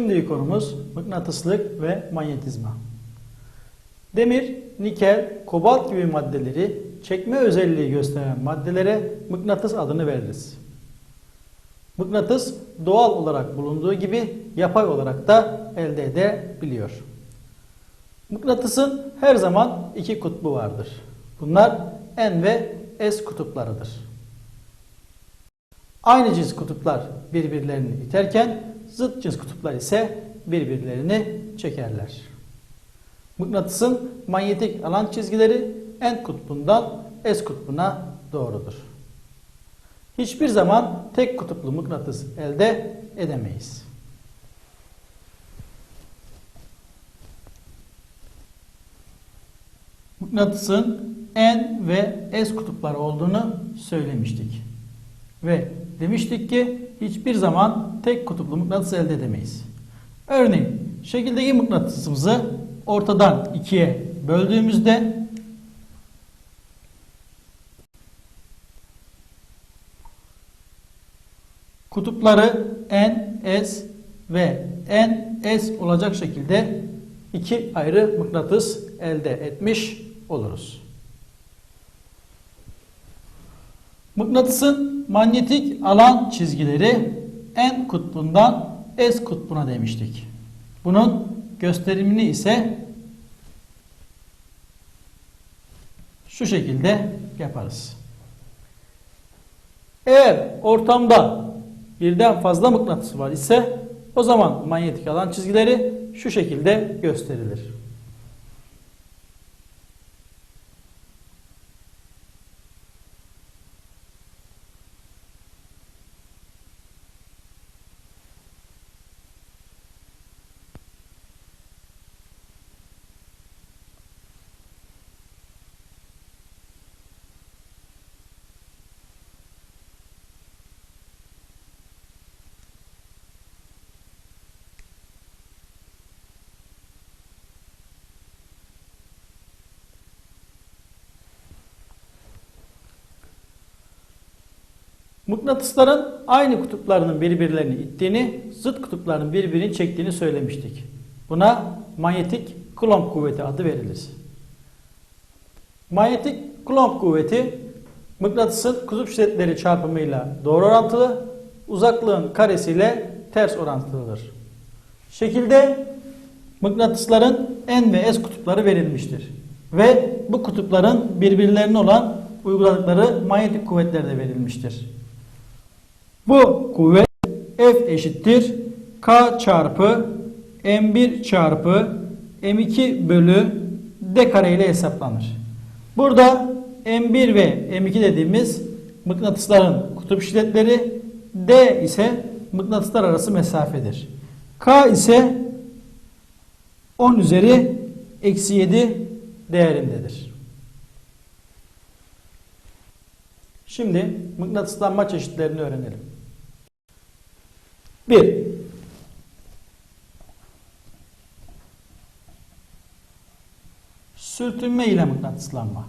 Şimdiki konumuz mıknatıslık ve manyetizma. Demir, nikel, kobalt gibi maddeleri çekme özelliği gösteren maddelere mıknatıs adını veririz. Mıknatıs doğal olarak bulunduğu gibi yapay olarak da elde edebiliyor. Mıknatısın her zaman iki kutbu vardır. Bunlar N ve S kutuplarıdır. Aynı cins kutuplar birbirlerini iterken zıt cins kutuplar ise birbirlerini çekerler. Mıknatısın manyetik alan çizgileri N kutbundan S kutbuna doğrudur. Hiçbir zaman tek kutuplu mıknatıs elde edemeyiz. Mıknatısın N ve S kutupları olduğunu söylemiştik. Ve demiştik ki hiçbir zaman tek kutuplu mıknatıs elde edemeyiz. Örneğin şekildeki mıknatısımızı ortadan ikiye böldüğümüzde kutupları N, S ve N, S olacak şekilde iki ayrı mıknatıs elde etmiş oluruz. Mıknatısın manyetik alan çizgileri N kutbundan S kutbuna demiştik. Bunun gösterimini ise şu şekilde yaparız. Eğer ortamda birden fazla mıknatıs var ise o zaman manyetik alan çizgileri şu şekilde gösterilir. Mıknatısların aynı kutuplarının birbirlerini ittiğini, zıt kutupların birbirini çektiğini söylemiştik. Buna manyetik Coulomb kuvveti adı verilir. Manyetik Coulomb kuvveti mıknatısın kutup şiddetleri çarpımıyla doğru orantılı, uzaklığın karesiyle ters orantılıdır. Şekilde mıknatısların N ve S kutupları verilmiştir. Ve bu kutupların birbirlerine olan uyguladıkları manyetik kuvvetler de verilmiştir. Bu kuvvet F eşittir K çarpı M1 çarpı M2 bölü D kare ile hesaplanır. Burada M1 ve M2 dediğimiz mıknatısların kutup şiddetleri D ise mıknatıslar arası mesafedir. K ise 10 üzeri eksi 7 değerindedir. Şimdi mıknatıslanma çeşitlerini öğrenelim. 1. Sürtünme ile mıknatıslanma.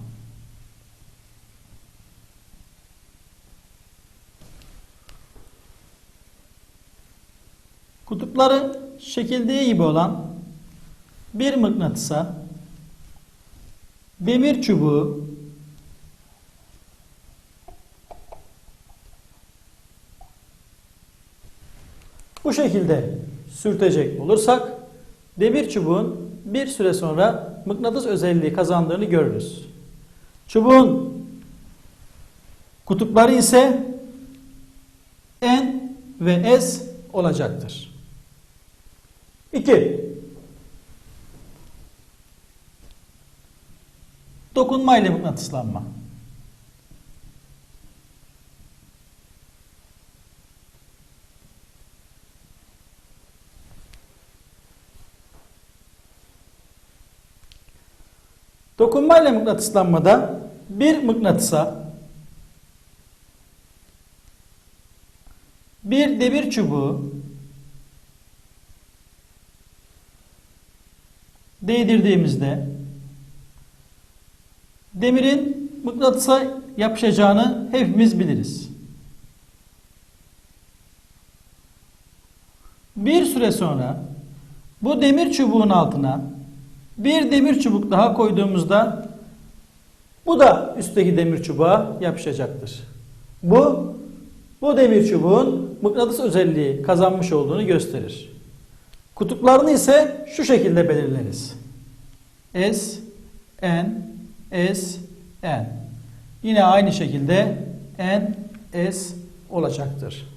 Kutupları şekildiği gibi olan bir mıknatısa demir çubuğu Bu şekilde sürtecek olursak demir çubuğun bir süre sonra mıknatıs özelliği kazandığını görürüz. Çubuğun kutupları ise N ve S olacaktır. 2. Dokunma ile mıknatıslanma. Dokunma ile mıknatıslanmada bir mıknatısa bir demir çubuğu değdirdiğimizde demirin mıknatısa yapışacağını hepimiz biliriz. Bir süre sonra bu demir çubuğun altına bir demir çubuk daha koyduğumuzda bu da üstteki demir çubuğa yapışacaktır. Bu bu demir çubuğun mıknatıs özelliği kazanmış olduğunu gösterir. Kutuplarını ise şu şekilde belirleriz. S, N, S, N. Yine aynı şekilde N, S olacaktır.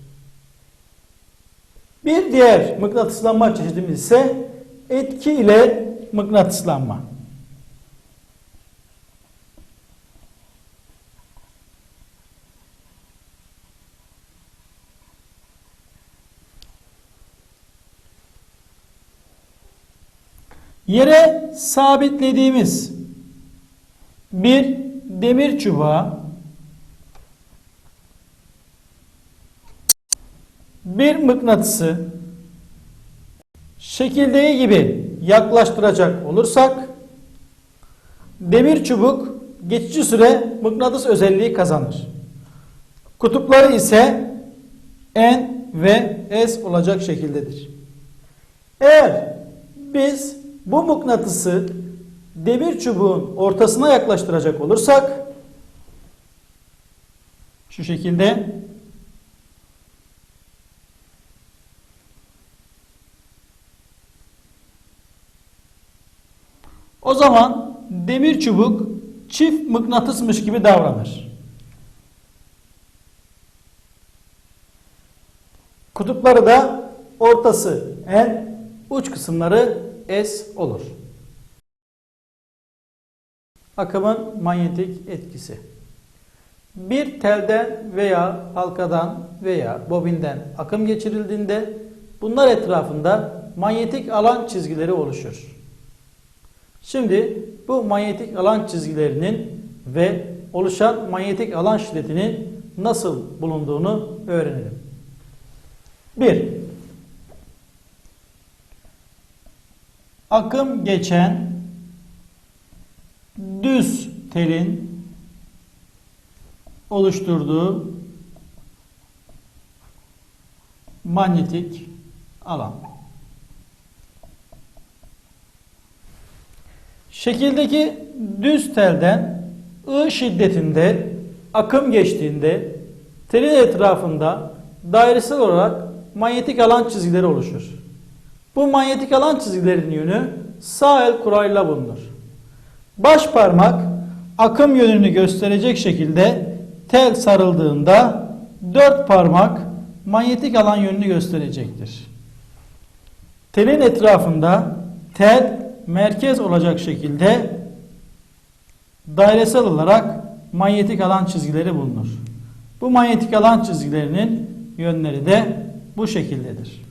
Bir diğer mıknatıslanma çeşidimiz ise etki ile mıknatıslanma. Yere sabitlediğimiz bir demir çubuğa bir mıknatısı şekildeği gibi yaklaştıracak olursak demir çubuk geçici süre mıknatıs özelliği kazanır. Kutupları ise N ve S olacak şekildedir. Eğer biz bu mıknatısı demir çubuğun ortasına yaklaştıracak olursak şu şekilde o zaman demir çubuk çift mıknatısmış gibi davranır. Kutupları da ortası N, uç kısımları S olur. Akımın manyetik etkisi. Bir telden veya halkadan veya bobinden akım geçirildiğinde bunlar etrafında manyetik alan çizgileri oluşur. Şimdi bu manyetik alan çizgilerinin ve oluşan manyetik alan şiddetinin nasıl bulunduğunu öğrenelim. 1. Akım geçen düz telin oluşturduğu manyetik alan. Şekildeki düz telden I şiddetinde akım geçtiğinde telin etrafında dairesel olarak manyetik alan çizgileri oluşur. Bu manyetik alan çizgilerinin yönü sağ el kurayla bulunur. Baş parmak akım yönünü gösterecek şekilde tel sarıldığında dört parmak manyetik alan yönünü gösterecektir. Telin etrafında tel merkez olacak şekilde dairesel olarak manyetik alan çizgileri bulunur. Bu manyetik alan çizgilerinin yönleri de bu şekildedir.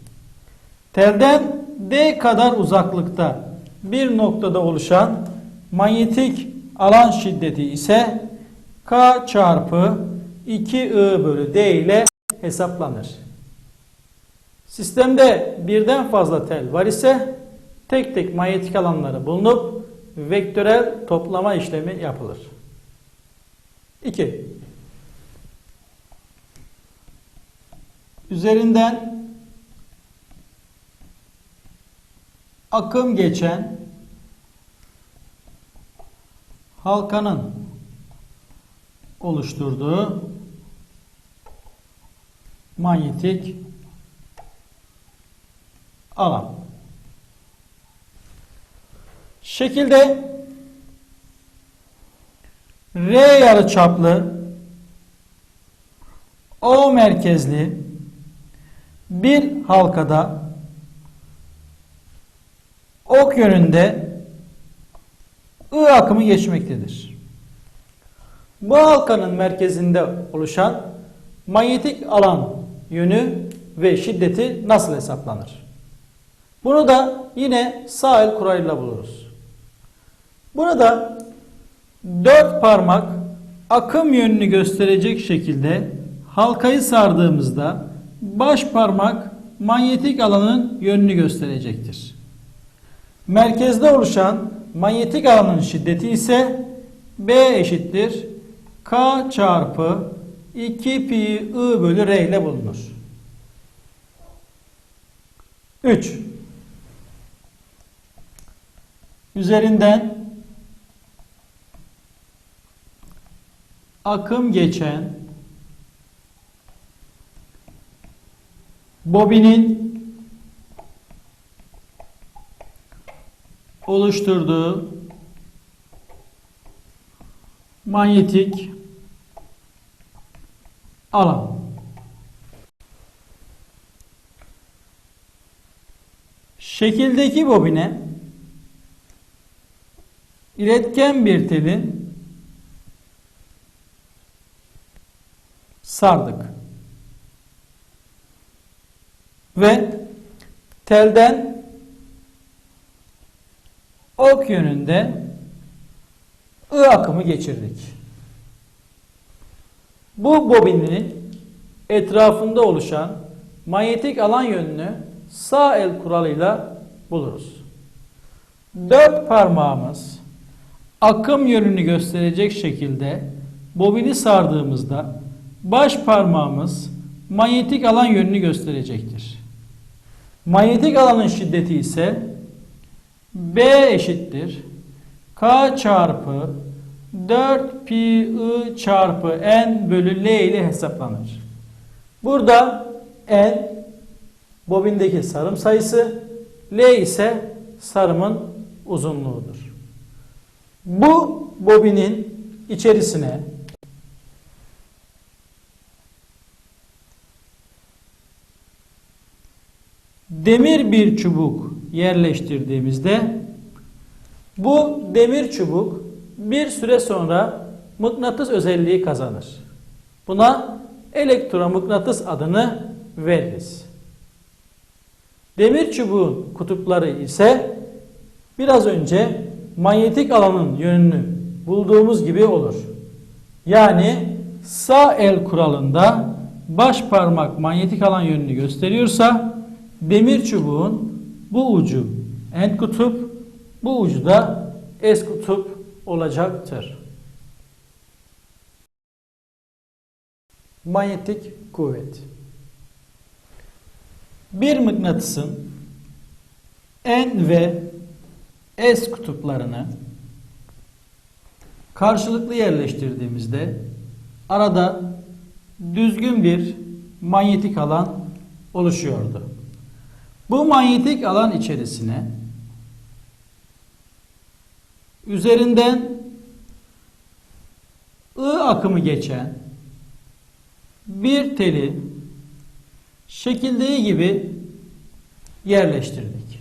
Telden D kadar uzaklıkta bir noktada oluşan manyetik alan şiddeti ise K çarpı 2I bölü D ile hesaplanır. Sistemde birden fazla tel var ise tek tek manyetik alanları bulunup vektörel toplama işlemi yapılır. 2. Üzerinden akım geçen halkanın oluşturduğu manyetik alan. Şekilde R yarıçaplı O merkezli bir halkada ok yönünde I akımı geçmektedir. Bu halkanın merkezinde oluşan manyetik alan yönü ve şiddeti nasıl hesaplanır? Bunu da yine sağ el kuralıyla buluruz. Burada dört parmak akım yönünü gösterecek şekilde halkayı sardığımızda baş parmak manyetik alanın yönünü gösterecektir. Merkezde oluşan manyetik alanın şiddeti ise B eşittir K çarpı 2 pi I bölü R ile bulunur. 3 üzerinden akım geçen bobinin oluşturduğu manyetik alan. Şekildeki bobine iletken bir telin sardık. Ve telden ok yönünde I akımı geçirdik. Bu bobinin etrafında oluşan manyetik alan yönünü sağ el kuralıyla buluruz. Dört parmağımız akım yönünü gösterecek şekilde bobini sardığımızda baş parmağımız manyetik alan yönünü gösterecektir. Manyetik alanın şiddeti ise B eşittir K çarpı 4 pi I çarpı N bölü L ile hesaplanır. Burada N bobindeki sarım sayısı, L ise sarımın uzunluğudur. Bu bobinin içerisine demir bir çubuk yerleştirdiğimizde bu demir çubuk bir süre sonra mıknatıs özelliği kazanır. Buna elektromıknatıs adını veririz. Demir çubuğun kutupları ise biraz önce manyetik alanın yönünü bulduğumuz gibi olur. Yani sağ el kuralında baş parmak manyetik alan yönünü gösteriyorsa demir çubuğun bu ucu end kutup bu ucu da S kutup olacaktır. Manyetik kuvvet. Bir mıknatısın N ve S kutuplarını karşılıklı yerleştirdiğimizde arada düzgün bir manyetik alan oluşuyordu. Bu manyetik alan içerisine üzerinden I akımı geçen bir teli şekildeği gibi yerleştirdik.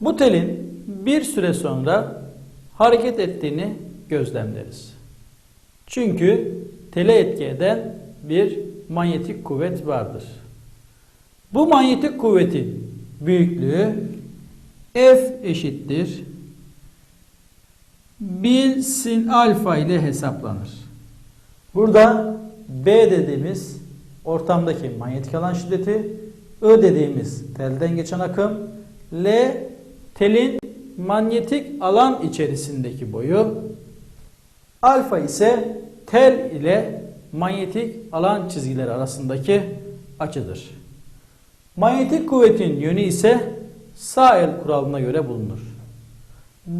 Bu telin bir süre sonra hareket ettiğini gözlemleriz. Çünkü tele etki eden bir manyetik kuvvet vardır. Bu manyetik kuvvetin büyüklüğü F eşittir. Bil sin alfa ile hesaplanır. Burada B dediğimiz ortamdaki manyetik alan şiddeti, I dediğimiz telden geçen akım, L telin manyetik alan içerisindeki boyu, alfa ise tel ile manyetik alan çizgileri arasındaki açıdır. Manyetik kuvvetin yönü ise sağ el kuralına göre bulunur.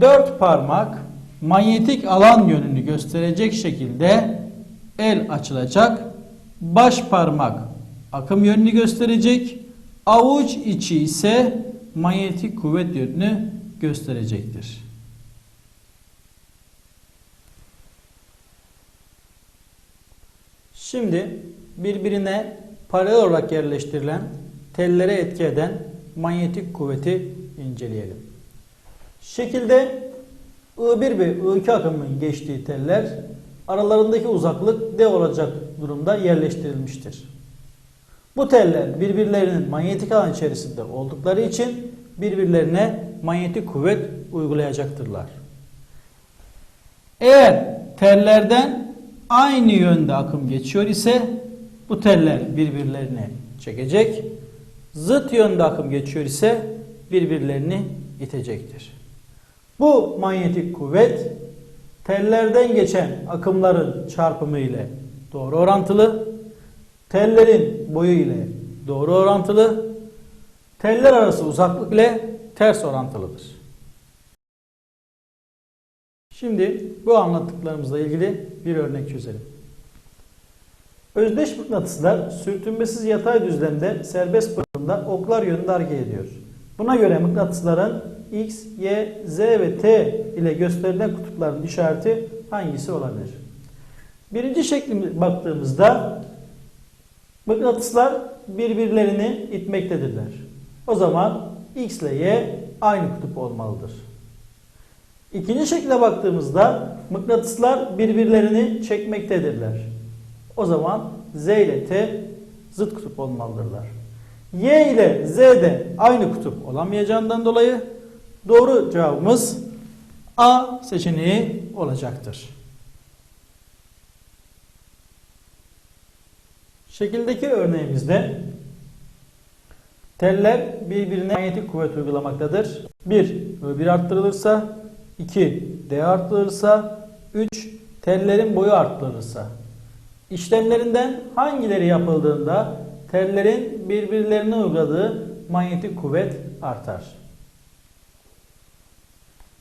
Dört parmak manyetik alan yönünü gösterecek şekilde el açılacak. Baş parmak akım yönünü gösterecek. Avuç içi ise manyetik kuvvet yönünü gösterecektir. Şimdi birbirine paralel olarak yerleştirilen tellere etki eden manyetik kuvveti inceleyelim. Şekilde I1 ve I2 akımının geçtiği teller aralarındaki uzaklık D olacak durumda yerleştirilmiştir. Bu teller birbirlerinin manyetik alan içerisinde oldukları için birbirlerine manyetik kuvvet uygulayacaktırlar. Eğer tellerden aynı yönde akım geçiyor ise bu teller birbirlerini çekecek zıt yönde akım geçiyor ise birbirlerini itecektir. Bu manyetik kuvvet tellerden geçen akımların çarpımı ile doğru orantılı, tellerin boyu ile doğru orantılı. Teller arası uzaklık ile ters orantılıdır. Şimdi bu anlattıklarımızla ilgili bir örnek çözelim. Özdeş mıknatıslar sürtünmesiz yatay düzlemde serbest oklar yönünde hareket ediyor. Buna göre mıknatısların X, Y, Z ve T ile gösterilen kutupların işareti hangisi olabilir? Birinci şekli baktığımızda mıknatıslar birbirlerini itmektedirler. O zaman X ile Y aynı kutup olmalıdır. İkinci şekle baktığımızda mıknatıslar birbirlerini çekmektedirler. O zaman Z ile T zıt kutup olmalıdırlar. Y ile Z de aynı kutup olamayacağından dolayı doğru cevabımız A seçeneği olacaktır. Şekildeki örneğimizde teller birbirine manyetik kuvvet uygulamaktadır. 1 bir arttırılırsa 2 D arttırılırsa 3 tellerin boyu arttırılırsa işlemlerinden hangileri yapıldığında tellerin birbirlerine uyguladığı manyetik kuvvet artar.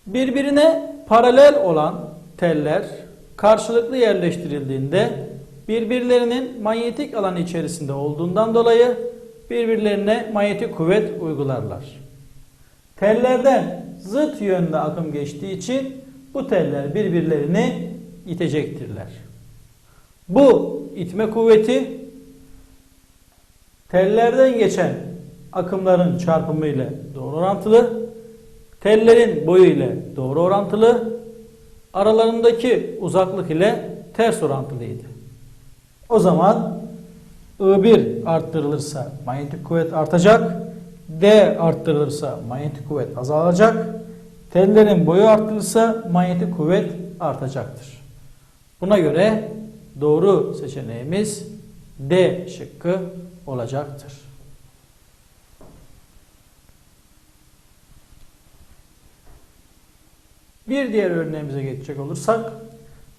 Birbirine paralel olan teller karşılıklı yerleştirildiğinde birbirlerinin manyetik alanı içerisinde olduğundan dolayı birbirlerine manyetik kuvvet uygularlar. Tellerden zıt yönde akım geçtiği için bu teller birbirlerini itecektirler. Bu itme kuvveti tellerden geçen akımların çarpımı ile doğru orantılı, tellerin boyu ile doğru orantılı, aralarındaki uzaklık ile ters orantılıydı. O zaman I1 arttırılırsa manyetik kuvvet artacak, D arttırılırsa manyetik kuvvet azalacak, tellerin boyu arttırılırsa manyetik kuvvet artacaktır. Buna göre doğru seçeneğimiz D şıkkı olacaktır. Bir diğer örneğimize geçecek olursak,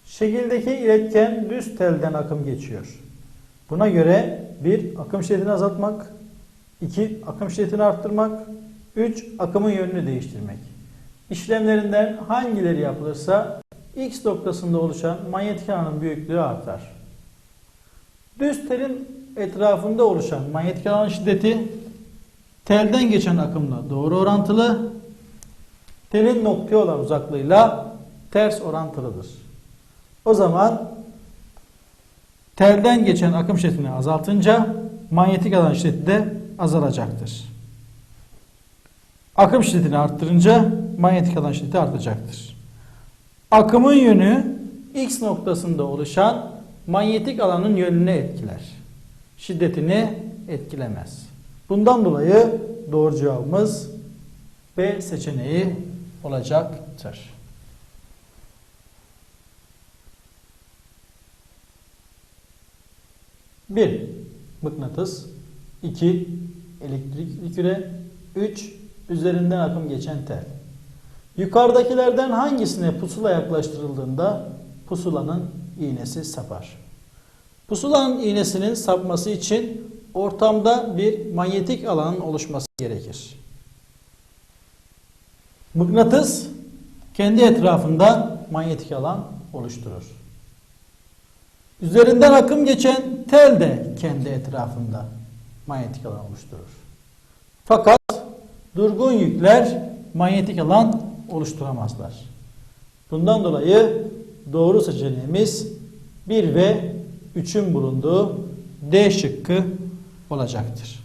şekildeki iletken düz telden akım geçiyor. Buna göre bir akım şiddetini azaltmak, iki akım şiddetini arttırmak, üç akımın yönünü değiştirmek. İşlemlerinden hangileri yapılırsa X noktasında oluşan manyetik alanın büyüklüğü artar. Düz telin etrafında oluşan manyetik alan şiddeti telden geçen akımla doğru orantılı, telin noktaya olan uzaklığıyla ters orantılıdır. O zaman telden geçen akım şiddetini azaltınca manyetik alan şiddeti de azalacaktır. Akım şiddetini arttırınca manyetik alan şiddeti artacaktır. Akımın yönü X noktasında oluşan manyetik alanın yönünü etkiler. Şiddetini etkilemez. Bundan dolayı doğru cevabımız B seçeneği olacaktır. Bir Mıknatıs 2. Elektrikli küre 3. Üzerinden akım geçen tel. Yukarıdakilerden hangisine pusula yaklaştırıldığında pusulanın iğnesi sapar? Pusulanın iğnesinin sapması için ortamda bir manyetik alanın oluşması gerekir. Mıknatıs kendi etrafında manyetik alan oluşturur. Üzerinden akım geçen tel de kendi etrafında manyetik alan oluşturur. Fakat durgun yükler manyetik alan oluşturamazlar. Bundan dolayı doğru seçeneğimiz 1 ve 3'ün bulunduğu D şıkkı olacaktır.